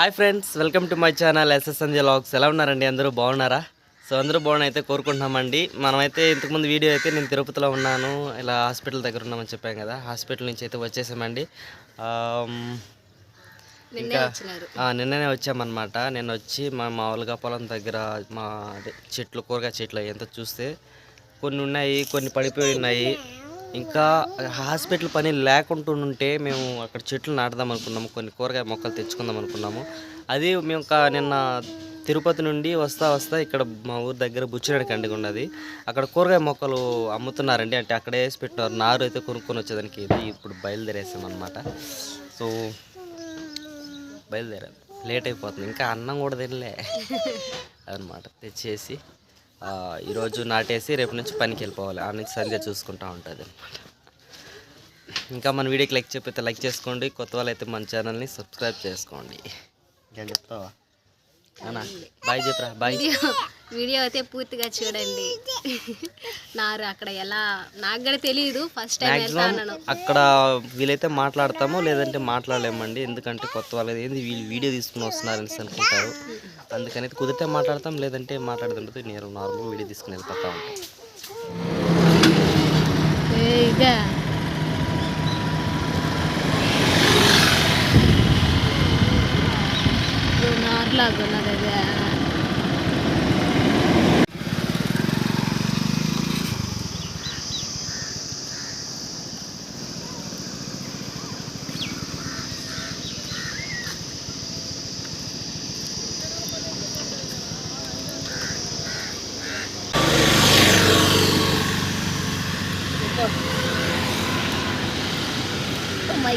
Hi friends welcome to my channel SS Sanjay vlogs. ఎలా ఉన్నారండి? అందరూ బాగున్నారా? సో అందరూ బాగున్నా అయితే కోరుకుంటున్నామండి. మనమైతే ఇంతకుముందు వీడియో అయితే నేను తిరుపతిలో ఉన్నాను. ఇలా హాస్పిటల్ దగ్గర ఉన్నామని చెప్పాం కదా హాస్పిటల్ నుంచి అయితే వచ్చేసామండి. ఇంకా నిన్ననే వచ్చామన్నమాట. నేను వచ్చి మా మామూలుగా పొలం దగ్గర మా చెట్లు కూరగాయ చెట్లు ఎంత చూస్తే కొన్ని ఉన్నాయి కొన్ని పడిపోయి ఉన్నాయి. ఇంకా హాస్పిటల్ పని లేకుండా ఉంటే మేము అక్కడ చెట్లు నాటుదాం అనుకున్నాము కొన్ని కూరగాయ మొక్కలు తెచ్చుకుందాం అనుకున్నాము. అది మేము నిన్న తిరుపతి నుండి వస్తా వస్తా ఇక్కడ మా ఊరు దగ్గర బుచ్చిరెడ్డి కండిగా ఉన్నది. అక్కడ కూరగాయ మొక్కలు అమ్ముతున్నారండి. అంటే అక్కడ వేసి పెట్టినారు. నారు అయితే కొనుక్కొని వచ్చేదానికి ఇది ఇప్పుడు బయలుదేరేసాం అనమాట సో బయలుదేరాను లేట్ అయిపోతుంది. ఇంకా అన్నం కూడా తినలే. అనమాట తెచ్చేసి ఈరోజు నాటేసి రేపు నుంచి పనికి వెళ్ళిపోవాలి. ఆ నుంచి సంధ్య చూసుకుంటా ఉంటుంది. అనమాట ఇంకా మన వీడియోకి లైక్ చెప్పితే లైక్ చేసుకోండి. కొత్త వాళ్ళైతే మన ఛానల్ని సబ్స్క్రైబ్ చేసుకోండి. ఇంకా చెప్తావా? అన్నా బాయ్ చెప్పరా బాయ్ వీడియో అయితే పూర్తిగా చూడండి. నారు అక్కడ ఎలా నాకు కూడా తెలియదు ఫస్ట్ టైం అక్కడ వీలైతే మాట్లాడతాము లేదంటే మాట్లాడలేమండి. ఎందుకంటే కొత్త వాళ్ళు ఏంది వీళ్ళు వీడియో తీసుకుని వస్తున్నారు అనేసి అనుకుంటారు. అందుకని కుదిరితే మాట్లాడతాం లేదంటే మాట్లాడుతుంటే నేను నార్మల్ వీడియో తీసుకుని వెళ్ళిపోతా ఉంటాం. ఇదా నార్లాగా ఉన్నది అదే ఓ మై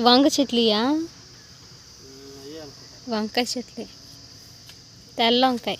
వంగ చెట్లుయా? వంకాయ చెట్లే. తెల్ల వంకాయ.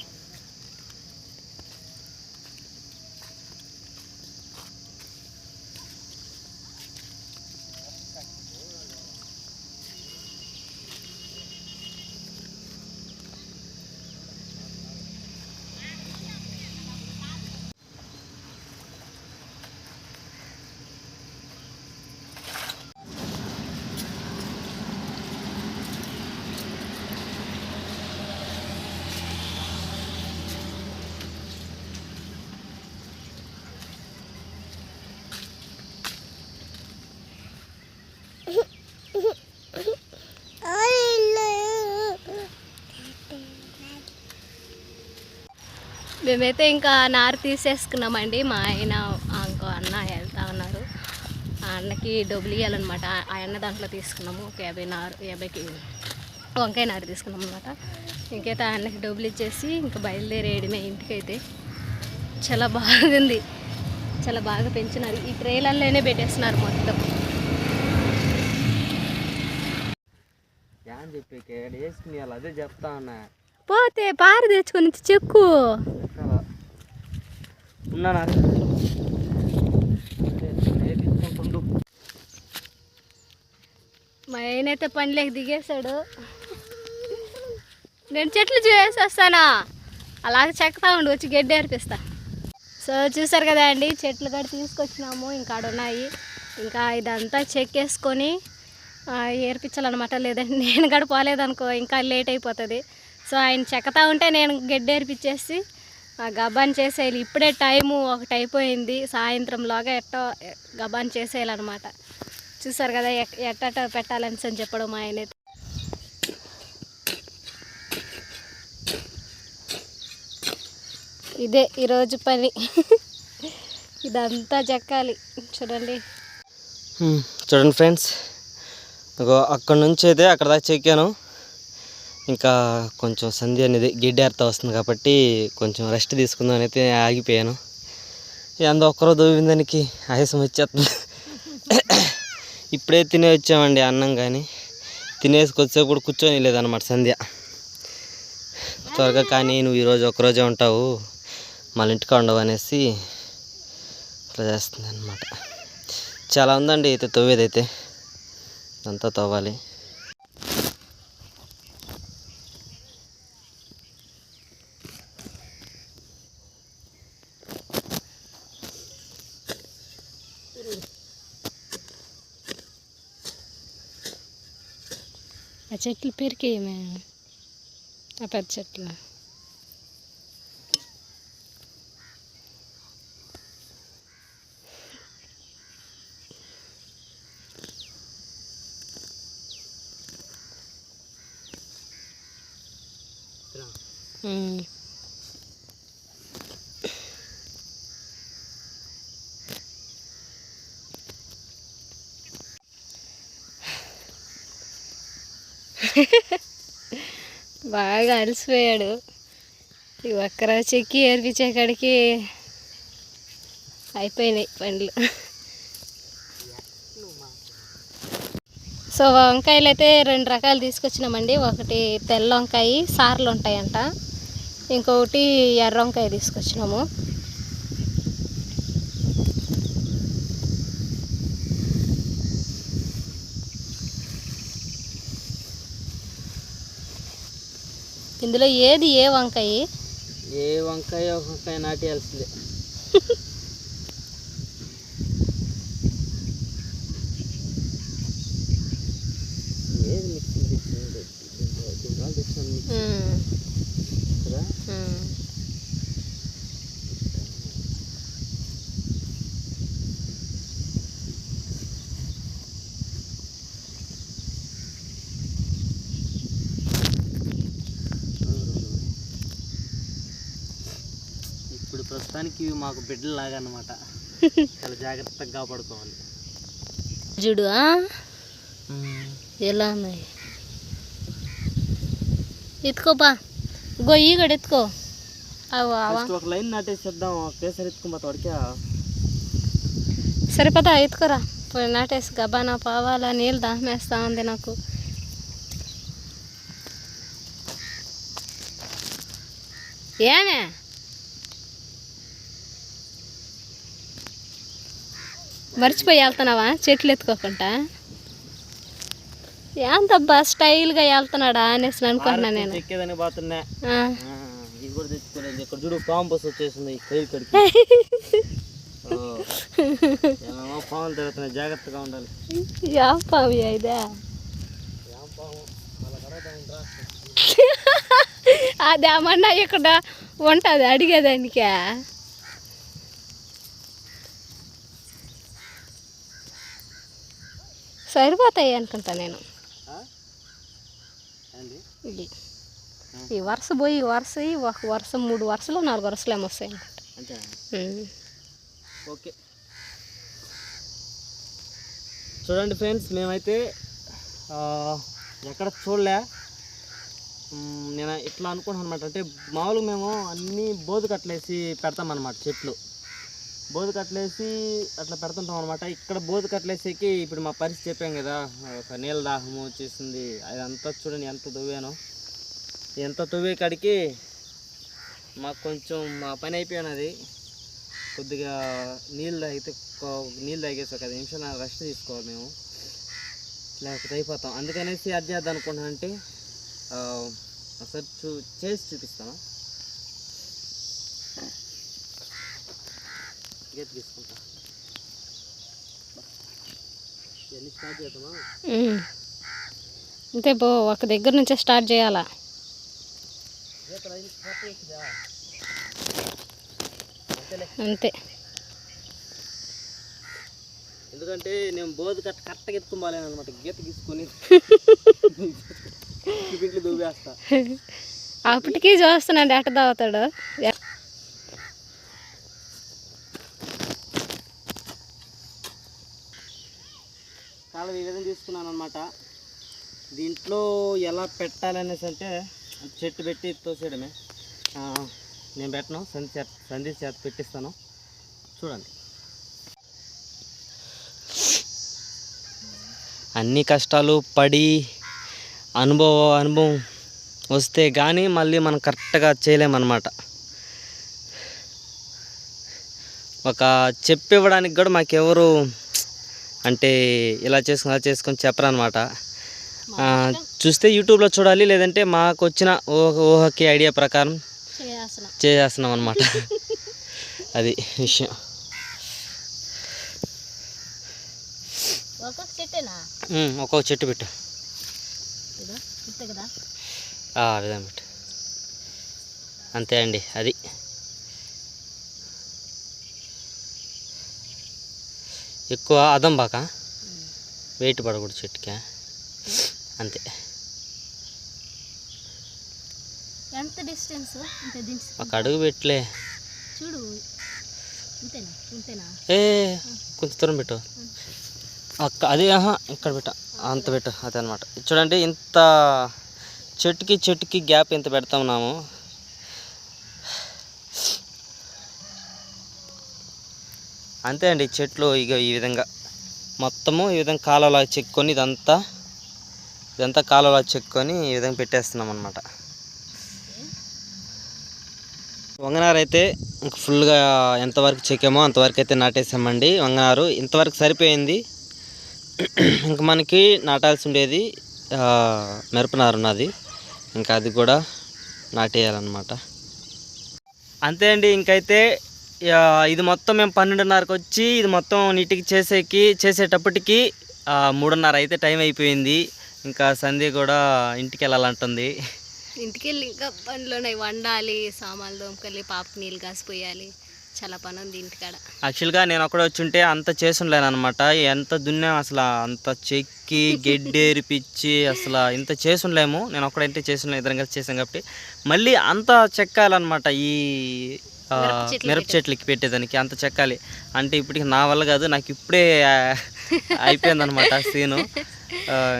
మేమైతే ఇంకా నారు తీసేసుకున్నామండి. మా ఆయన ఇంకో అన్న వెళ్తా ఉన్నారు. ఆ అన్నకి డబ్బులు ఇవ్వాలన్నమాట ఆ- అన్న దాంట్లో తీసుకున్నాము. ఒక యాభై నారు యాభైకి వంకాయ నారు తీసుకున్నాం అనమాట ఇంకైతే ఆ అన్నకి డబ్బులు ఇచ్చేసి ఇంకా బయలుదేరేయడమే ఇంటికైతే. చాలా బాగుంది. చాలా బాగా పెంచినారు. ఈ ట్రైలర్లోనే పెట్టేస్తున్నారు మొత్తం. చెప్పి అదే చెప్తా ఉన్నా. పోతే పార తెచ్చుకొని చెక్కు. మా ఆయనైతే పనిలోకి దిగేశాడు. నేను చెట్లు చూసి వస్తానా అలాగే చెక్తా ఉండు వచ్చి గడ్డి ఏర్పిస్తా సో చూసారు కదా అండి చెట్లు కూడా తీసుకొచ్చినాము ఇంకా ఉన్నాయి. ఇంకా ఇదంతా చెక్కేసుకొని ఏర్పించాలన్నమాట. లేదంటే నేను కూడా పోలేదనుకో ఇంకా లేట్ అయిపోతుంది. సో ఆయన చెక్కతా ఉంటే నేను గెడ్డేర్పిచ్చేసి ఆ, గబాన్ చేసేయాలి. ఇప్పుడే టైము ఒకటి అయిపోయింది. సాయంత్రంలోగా ఎట్టో గబాన్ చేసేయాలన్నమాట. చూసారు కదా ఎట్ట పెట్టాలని అని చెప్పడం మా ఆయన. ఇదే ఈరోజు పని. ఇదంతా చెక్కాలి. చూడండి. చూడండి ఫ్రెండ్స్. అక్కడ నుంచి అయితే అక్కడ దాకా చెక్కాను. ఇంకా కొంచెం సంధ్య అనేది గిడ్డారుతో వస్తుంది కాబట్టి కొంచెం రెస్ట్ తీసుకుందాం అయితే ఆగిపోయాను. ఎంత ఒక్కరో దూవిన దానికి ఆయాసం వచ్చేస్తుంది. ఇప్పుడే తినే వచ్చామండి అన్నం కానీ. తినేసి కొద్దిసేపు కూడా కూర్చొని లేదనమాట సంధ్య. త్వరగా కానీ నువ్వు ఈరోజు ఒక్కరోజే ఉంటావు మళ్ళీ ఇంటికి ఉండవు అనేసి ఇట్లా చేస్తుంది అనమాట చాలా ఉందండి అయితే తవ్వేదైతే. అంతా తవ్వాలి. ఆ చెట్లు పెరికేయమే ఆ పెద్ద చెట్లు? ఉమ్. బాగా అలసిపోయాడు. ఈ ఒక్కరా చెక్కి ఏర్పించేకాడికి అయిపోయినాయి పండ్లు. సో వంకాయలు అయితే రెండు రకాలు తీసుకొచ్చినామండి. ఒకటి తెల్ల వంకాయ సార్లు ఉంటాయంట. ఇంకొకటి ఎర్ర వంకాయ తీసుకొచ్చినాము. ఇందులో ఏది ఏ వంకాయ? ఏ వంకాయ వంకాయ నాటేయాల్సిందే ఏది మిక్సింగ్ తెచ్చింది దీంట్లో తెచ్చాను మీకు ఉమ్, కదా ఉమ్. ఇప్పుడు ప్రస్తుతానికి ఇవి మాకు బిడ్డలాగా అనమాట చాలా జాగ్రత్తగా కాపాడుకోవాలి. చూడు ఆ? ఎలా ఉన్నాయి? ఎత్తుకోపా గొయ్యి కూడా ఎత్తుకో. ఒక లైన్ నాటేసేద్దాం ఒకేసారి ఎత్తుకుపోతా వాడికి. సరిపోతా ఎత్తుకోరా. పోయి నాటేసి గబానా పావాలా నీళ్ళు దాహమేస్తా ఉంది నాకు. ఏమే? మర్చిపోయి వెళ్తున్నావా? చెట్లు ఎత్తుకోకుండా? ఏంతబ్బా స్టైల్గా వెళ్తున్నాడా అనేసి అనుకుంటున్నా నేను. ఎక్కేదని పోతున్నా. ఇది కూడా తెచ్చుకోలేదు. ఇక్కడ చూడు వచ్చేసింది కైలు కడికి పాములు తిరుగుతున్నాయి. జాగ్రత్తగా ఉండాలి. యా పావి ఇదే? ఏం పాము? అలా కడగదాం రా. అది ఏమన్నా ఇక్కడ ఉంటుంది అడిగేదానికే. సరిపోతాయి అనుకుంటా నేను. ఇది ఈ వరుస పోయి ఈ వరుస ఈ ఒక వరుస మూడు వరుసలు నాలుగు వరుసలు ఏమో వస్తాయి అనుకుంటా. అంతే ఉమ్. ఓకే. చూడండి ఫ్రెండ్స్ మేమైతే ఎక్కడ చూడలే. నేను ఇట్లా అనుకుంటున్నాను అనమాట అంటే మామూలుగా మేము అన్నీ బోధు కట్టలేసి పెడతామన్నమాట చెట్లు. బోధు కట్టలేసి అట్లా పెడుతుంటాం అనమాట ఇక్కడ బోధు కట్టలేసేకి ఇప్పుడు మా పరిస్థితి చెప్పాం కదా ఒక నీళ్ళ దాహము వచ్చేసింది. అదంతా చూడండి ఎంత దువ్వానో ఎంత తువ్వే కాడికి మాకు కొంచెం మా పని అయిపోయినది కొద్దిగా నీళ్ళు తాగితే నీళ్ళు తాగేసి ఒక ఐదు నిమిషాలు రెస్ట్ తీసుకోవాలి మేము. లేకపోతే అయిపోతాం. అందుకనేసి అది చేద్దాం అనుకుంటున్నా అంటే ఒకసారి చూ చేసి చూపిస్తాను. గీత తీసుకుంటా. ఎన్ని స్టార్ట్ చేద్దామా. అంతే బో ఒక దగ్గర నుంచే స్టార్ట్ చేయాలా? అంతే. ఎందుకంటే నేను బోధ కట్ట కరెక్ట్గా ఎత్తుకోవాలి అనమాట గీత గీసుకొని చూపించి దువ్వేస్తా. అప్పటికీ చూస్తున్నాడు ఎట్ట తాగుతాడు. చాలా ఈ విధంగా తీసుకున్నాను అనమాట దీంట్లో ఎలా పెట్టాలనేసి అంటే చెట్టు పెట్టి తోసేయడమే. నేను పెట్టను సంధి చేత సంధి చేత పెట్టిస్తాను. చూడండి. అన్ని కష్టాలు పడి అనుభవం అనుభవం వస్తే కానీ మళ్ళీ మనం కరెక్ట్గా చేయలేమన్నమాట. ఒక చెప్పివ్వడానికి కూడా మాకెవరు అంటే ఇలా చేసుకుని అలా చేసుకొని చెప్పరనమాట చూస్తే యూట్యూబ్లో చూడాలి లేదంటే మాకు వచ్చిన ఊహ ఊహకి ఐడియా ప్రకారం చేసేస్తున్నాం అనమాట అది విషయం. ఒక్కొక్క చెట్టు పెట్టు. విధంగా పెట్టు. అంతే అండి అది. ఎక్కువ అదం బాక వెయిట్ పడకూడదు చెట్టుకే. అంతే. ఎంత డిస్టెన్స్? ఇంత ఒక అడుగు పెట్టలే. చూడు ఏ కొంచెం దూరం పెట్టు. అక్క అది ఆహా ఇక్కడ పెట్ట. అంత పెట్టు అదే అనమాట చూడండి ఇంత చెట్టుకి చెట్టుకి గ్యాప్ ఎంత పెడతామున్నాము అంతే అండి చెట్లు ఇక ఈ విధంగా. మొత్తము ఈ విధంగా కాలువలా చెక్కొని ఇదంతా ఇదంతా కాలువలా చెక్కొని ఈ విధంగా పెట్టేస్తున్నాం అనమాట వంగనారు అయితే ఇంక ఫుల్గా ఎంతవరకు చెక్కామో అంతవరకు అయితే నాటేసామండి. వంగనారు ఇంతవరకు సరిపోయింది. ఇంక మనకి నాటాల్సి ఉండేది ఆ, మిరపనారు ఉన్నది ఇంకా అది కూడా నాటేయాలన్నమాట. అంతే అండి ఇంకైతే ఇది మొత్తం మేము పన్నెండున్నరకు వచ్చి ఇది మొత్తం నీటికి చేసేకి చేసేటప్పటికి మూడున్నర అయితే టైం అయిపోయింది. ఇంకా సంధ్య కూడా ఇంటికి వెళ్ళాలంటుంది ఇంటికి వెళ్ళి ఇంకా పనులు వండాలి సామాన్లు దోమకెళ్ళి పాపకి నీళ్ళు కాసిపోయాలి. చాలా పని ఉంది ఇంటికాడ యాక్చువల్గా నేను అక్కడ వచ్చి ఉంటే అంత చేసుండలేను అనమాట ఎంత దున్నాం అసలు అంత చెక్కి గెడ్డేరిపిచ్చి అసలు ఇంత చేసుండలేము. నేను ఒక్కడంటే చేసుండలేను ఇద్దరం కలిసి చేసాం కాబట్టి. మళ్ళీ అంత చెక్కాలన్నమాట ఈ మిరప చెట్లు మిరప చెట్లకి పెట్టేదానికి అంత చెక్కాలి. అంటే ఇప్పటికి నా వల్ల కాదు నాకు ఇప్పుడే అయిపోయింది అనమాట సీను.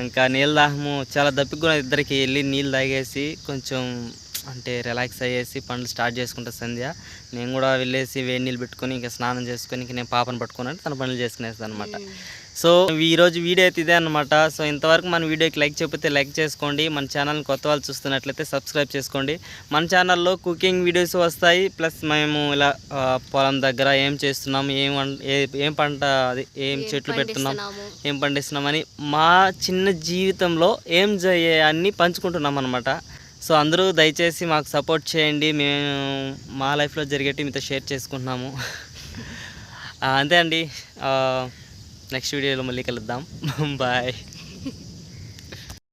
ఇంకా నీళ్ళ దాహము చాలా దప్పిగా ఇద్దరికి వెళ్ళి నీళ్ళు తాగేసి కొంచెం అంటే రిలాక్స్ అయ్యేసి పనులు స్టార్ట్ చేసుకుంటా సంధ్య. నేను కూడా వెళ్ళేసి వేడి నీళ్ళు పెట్టుకొని ఇంకా స్నానం చేసుకొని ఇంక నేను పాపను పట్టుకొని తన పనులు చేసుకునేస్తాను అనమాట సో ఈరోజు వీడియో అయితే ఇదే అనమాట సో ఇంతవరకు మన వీడియోకి లైక్ చెప్పితే లైక్ చేసుకోండి. మన ఛానల్ని కొత్త వాళ్ళు చూస్తున్నట్లయితే సబ్స్క్రైబ్ చేసుకోండి. మన ఛానల్లో కుకింగ్ వీడియోస్ వస్తాయి. ప్లస్ మేము ఇలా పొలం దగ్గర ఏం చేస్తున్నాం ఏం ఏ- ఏం పంట అది ఏం చెట్లు పెడుతున్నాం. ఏం పండిస్తున్నామని మా చిన్న జీవితంలో ఏం జయ్యే అన్ని పంచుకుంటున్నాం అనమాట సో అందరూ దయచేసి మాకు సపోర్ట్ చేయండి. మేము మా లైఫ్లో జరిగేటి మీతో షేర్ చేసుకుంటున్నాము. అంతే అండి. నెక్స్ట్ వీడియోలో మళ్ళీ కలుద్దాం. బాయ్.